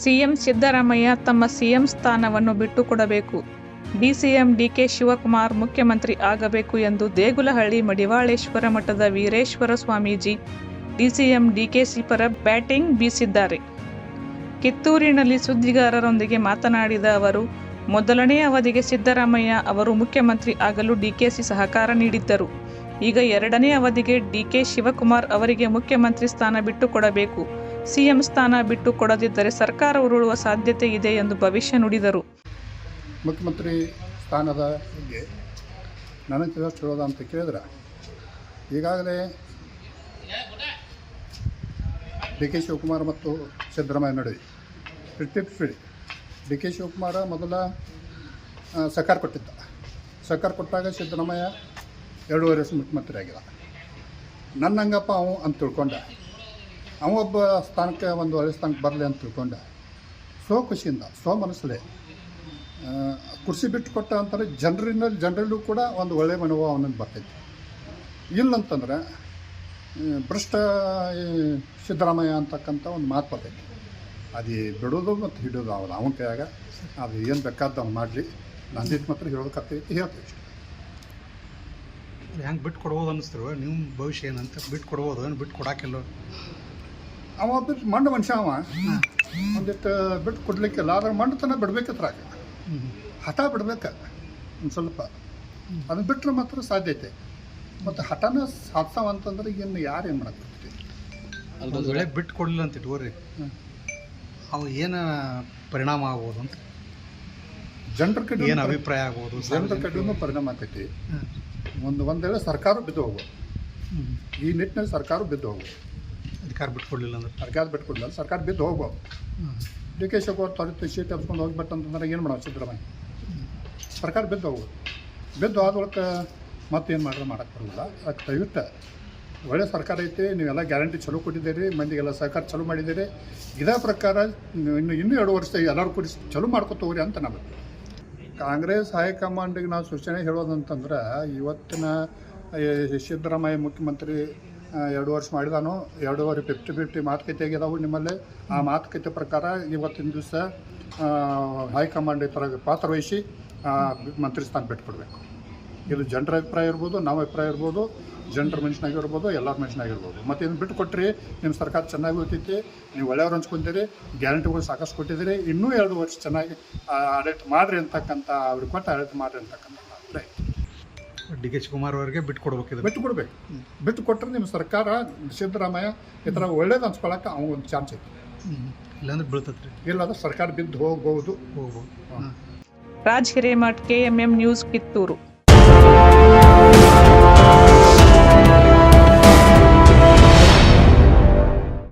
CM Siddaramaiah ತಮ್ಮ CM ಸ್ಥಾನವನ್ನು ಬಿಟ್ಟುಕೊಡಬೇಕು. DCM DK Shivakumar ಮುಖ್ಯಮಂತ್ರಿ ಆಗಬೇಕು ಎಂದು ದೇಗುಲಹಳ್ಳಿ ಮಡಿವಾಳೇಶ್ವರ ಮಠದ ವೀರೇಶ್ವರ ಸ್ವಾಮೀಜಿ, ಡಿಸಿಎಂ ಡಿಕೆಸಿ ಪರ ಬ್ಯಾಟಿಂಗ್ ಬೀಸಿದ್ದಾರೆ. ಕಿತ್ತೂರಿನಲ್ಲಿ ಸುದ್ದಿಗಾರರೊಂದಿಗೆ ಮಾತನಾಡಿದ ಅವರು, ಮೊದಲನೇ ಅವಧಿಗೆ ಸಿದ್ದರಾಮಯ್ಯ ಅವರು ಮುಖ್ಯಮಂತ್ರಿ ಆಗಲು ಡಿಕೆಸಿ ಸಹಕಾರ ನೀಡಿದ್ದರು. ಈಗ ಎರಡನೇ ಅವಧಿಗೆ ಡಿಕೆ ಶಿವಕುಮಾರ್ ಅವರಿಗೆ ಮುಖ್ಯಮಂತ್ರಿ ಸ್ಥಾನ ಬಿಟ್ಟುಕೊಡಬೇಕು. ಸಿಎಂ ಸ್ಥಾನ ಬಿಟ್ಟು ಕೊಡದಿದ್ದರೆ ಸರ್ಕಾರ ಉರುಳುವ ಸಾಧ್ಯತೆ ಇದೆ ಎಂದು ಭವಿಷ್ಯ ನುಡಿದರು. ಮುಖ್ಯಮಂತ್ರಿ ಸ್ಥಾನದ ಬಗ್ಗೆ ನನಗೆ ಹೇಳೋದು ಅಂತ ಕೇಳಿದ್ರೆ, ಈಗಾಗಲೇ ಡಿ ಕೆ ಶಿವಕುಮಾರ್ ಮತ್ತು ಸಿದ್ದರಾಮಯ್ಯ ನಡುವೆ fifty fifty D K Shivakumar ಮೊದಲ ಸರ್ಕಾರ ಕೊಟ್ಟಿದ್ದ. ಸರ್ಕಾರ ಕೊಟ್ಟಾಗ ಸಿದ್ದರಾಮಯ್ಯ ಎರಡೂವರೆ ವರ್ಷ ಮುಖ್ಯಮಂತ್ರಿ ಆಗಿಲ್ಲ ನನ್ನ ಹಂಗಪ್ಪ ಅವು ಅಂತ ತಿಳ್ಕೊಂಡ. ಅವ ಒಬ್ಬ ಸ್ಥಾನಕ್ಕೆ, ಒಂದು ಒಳ್ಳೆ ಸ್ಥಾನಕ್ಕೆ ಬರಲಿ ಅಂತ ತಿಳ್ಕೊಂಡೆ. ಸೋ ಖುಷಿಯಿಂದ, ಸೋ ಮನಸ್ಸಲ್ಲೇ ಕುರ್ಸಿ ಬಿಟ್ಟು ಕೊಟ್ಟ ಅಂತಂದರೆ ಜನರಿಂದ ಜನರಲ್ಲೂ ಕೂಡ ಒಂದು ಒಳ್ಳೆಯ ಮನೋಭಾವ ಅವನಿಗೆ ಬರ್ತೈತಿ. ಇಲ್ಲಂತಂದರೆ ಭ್ರಷ್ಟ ಸಿದ್ದರಾಮಯ್ಯ ಅಂತಕ್ಕಂಥ ಒಂದು ಮಾತು ಬರ್ತೈತಿ. ಅದು ಬಿಡೋದು ಮತ್ತು ಹಿಡೋದು ಅವನು ಅವನ ಕೈಯಾಗ. ಅದು ಏನು ಬೇಕಾದ ಅವ್ನು ಮಾಡಲಿ. ನಂದಿತ್ ಮಾತ್ರ ಹೇಳೋದಕ್ಕೈತಿ ಹೇಳ್ತೀವಿ ಹೆಂಗೆ ಬಿಟ್ಟು ಕೊಡ್ಬೋದು ಅನ್ನಿಸ್ತಿರುವ ನಿಮ್ಮ ಭವಿಷ್ಯ ಏನಂತ? ಬಿಟ್ಟು ಕೊಡ್ಬೋದು ಏನು ಬಿಟ್ಟು ಕೊಡಾಕಿಲ್ಲ ಅವ ಬಿಟ್ಟು ಮಂಡ ಮನುಷ್ಯ ಅವ. ಒಂದಿಟ್ಟು ಬಿಟ್ಟು ಕೊಡ್ಲಿಕ್ಕಿಲ್ಲ. ಆದ್ರೆ ಮಂಡತನ ಬಿಡ್ಬೇಕತ್ರಾಗ ಹಠ ಬಿಡ್ಬೇಕು. ಒಂದು ಸ್ವಲ್ಪ. ಅದನ್ನ ಬಿಟ್ಟರೆ ಮಾತ್ರ ಸಾಧ್ಯತೆ ಮತ್ತು ಹಠನ ಸಾಧಿಸವ ಅಂತಂದ್ರೆ ಇನ್ನು ಯಾರು ಏನು ಮಾಡಕ್ಕೆ ಒಂದು ವೇಳೆ ಬಿಟ್ಟು ಕೊಡಲಿಲ್ಲ ಅಂತ ಇಟ್ಕೋರಿ. ಹೋಗ್ರಿ ಅವು ಏನು ಪರಿಣಾಮ ಆಗ್ಬೋದು ಅಂತ? ಜನರ ಕಡೆ ಏನು ಅಭಿಪ್ರಾಯ ಆಗ್ಬೋದು? ಜನರ ಕಡೆಯೂ ಪರಿಣಾಮ ಆಗ್ತೈತಿ ಒಂದು ಒಂದು ವೇಳೆ ಸರ್ಕಾರ ಬಿದ್ದು ಹೋಗ್ಬೋದು. ಈ ನಿಟ್ಟಿನಲ್ಲಿ ಸರ್ಕಾರ ಬಿದ್ದು ಹೋಗ್ಬೋದು ಅಧಿಕಾರ ಬಿಟ್ಕೊಡ್ಲಿಲ್ಲ ಕೊಡಲಿಲ್ಲ ಅಂದ್ರೆ? ಸರ್ಕಾರ ಬಿಟ್ಕೊಡ್ಲಿಲ್ಲ ಸರ್ಕಾರ ಬಿದ್ದು ಹೋಗ್ಬೋದು. ಡಿ ಕೆ ಶಿವಕುಮಾರ್ ತೊರೆತು ಶೀಟ್ ಹಬ್ಸ್ಕೊಂಡು ಅಂತಂದ್ರೆ ಏನು ಮಾಡೋದು ಸಿದ್ದರಾಮಯ್ಯ? ಸರ್ಕಾರ ಬಿದ್ದು ಹೋಗ್ಬೋದು. ಬಿದ್ದು ಆದ ಬಳಿಕ ಮತ್ತೇನು ಮಾಡಿದ್ರೆ ಮಾಡೋಕ್ಕೆ ಬರೋಲ್ಲ ಅದಕ್ಕೆ ದಯವಿಟ್ಟು ಒಳ್ಳೆ ಸರ್ಕಾರ ಐತಿ ನೀವೆಲ್ಲ ಗ್ಯಾರಂಟಿ ಚಲೋ ಕೊಟ್ಟಿದ್ದೀರಿ ಮಂದಿಗೆಲ್ಲ ಸರ್ಕಾರ ಚಲೋ ಮಾಡಿದ್ದೀರಿ. ಇದೇ ಪ್ರಕಾರ ಇನ್ನು ಇನ್ನೂ ಎರಡು ವರ್ಷ ಎಲ್ಲರೂ ಕೂಡಿ ಚಲೋ ಮಾಡ್ಕೊತ ಹೋಗ್ರಿ ಅಂತ ನಾನು ಕಾಂಗ್ರೆಸ್ ಹೈಕಮಾಂಡಿಗೆ ನಾವು ಸೂಚನೆ ಹೇಳೋದಂತಂದ್ರೆ ಇವತ್ತಿನ ಸಿದ್ದರಾಮಯ್ಯ ಮುಖ್ಯಮಂತ್ರಿ ಎರಡು ವರ್ಷ ಮಾಡಿದಾನು. ಎರಡೂವರೆ ಫಿಫ್ಟಿ ಫಿಫ್ಟಿ ಮಾತುಕತೆ ಆಗಿದಾವು ನಿಮ್ಮಲ್ಲಿ. ಆ ಮಾತುಕತೆ ಪ್ರಕಾರ ಇವತ್ತಿನ ದಿವಸ ಹೈಕಮಾಂಡ್ ಈ ಥರ ಪಾತ್ರ ವಹಿಸಿ ಮಂತ್ರಿ ಸ್ಥಾನ ಬಿಟ್ಕೊಡ್ಬೇಕು ಇದು ಜನರ ಅಭಿಪ್ರಾಯ ಇರ್ಬೋದು ನಮ್ಮ ಅಭಿಪ್ರಾಯ ಇರ್ಬೋದು, ಜನರ ಮನುಷ್ಯನಾಗಿರ್ಬೋದು ಎಲ್ಲರ ಮನುಷ್ಯನಾಗಿರ್ಬೋದು ಮತ್ತು ಇದನ್ನು ಬಿಟ್ಟು ಕೊಟ್ಟರೆ ನಿಮ್ಮ ಸರ್ಕಾರ ಚೆನ್ನಾಗಿ ಹೋಗ್ತೈತಿ, ನೀವು ಒಳ್ಳೆಯವ್ರು ಹಂಚ್ಕೊತೀರಿ ಗ್ಯಾರಂಟಿಗಳು ಸಾಕಷ್ಟು ಕೊಟ್ಟಿದ್ದೀರಿ, ಇನ್ನೂ ಎರಡು ವರ್ಷ ಚೆನ್ನಾಗಿ ಆಡಳಿತ ಮಾಡಿರಿ ಅಂತಕ್ಕಂಥ ಅವ್ರಿಗೆ ಕೊಟ್ಟು ಆಡಳಿತ ಮಾಡಿರಿ ಅಂತಕ್ಕಂಥ ಅಭಿಪ್ರಾಯ ಡಿ ಕೆ ಕುಮಾರ್ ಅವರಿಗೆ ಬಿಟ್ಟು ಕೊಡ್ಬೇಕಿದೆ. ಬಿಟ್ಟು ಕೊಡ್ಬೇಕು. ಬಿಟ್ಟು ಕೊಟ್ಟರೆ ನಿಮ್ಮ ಸರ್ಕಾರ ಸಿದ್ದರಾಮಯ್ಯ ಈ ಥರ ಒಳ್ಳೇದು ಅನ್ಸ್ಕೊಳಕ್ಕೆ ಅವ್ನಿಗೊಂದು ಚಾನ್ಸ್ ಐತಿ. ಇಲ್ಲಾಂದ್ರೆ ಬೀಳ್ತತ್ರಿ. ಇಲ್ಲಾಂದ್ರೆ ಸರ್ಕಾರ ಬಿದ್ದು ಹೋಗ್ಬೋದು. ಹೋಗ್ಬೋದು. ಹಾಂ ರಾಜ್ ಹಿರೇಮಠ್ ಎಂ ನ್ಯೂಸ್ ಕಿತ್ತೂರು.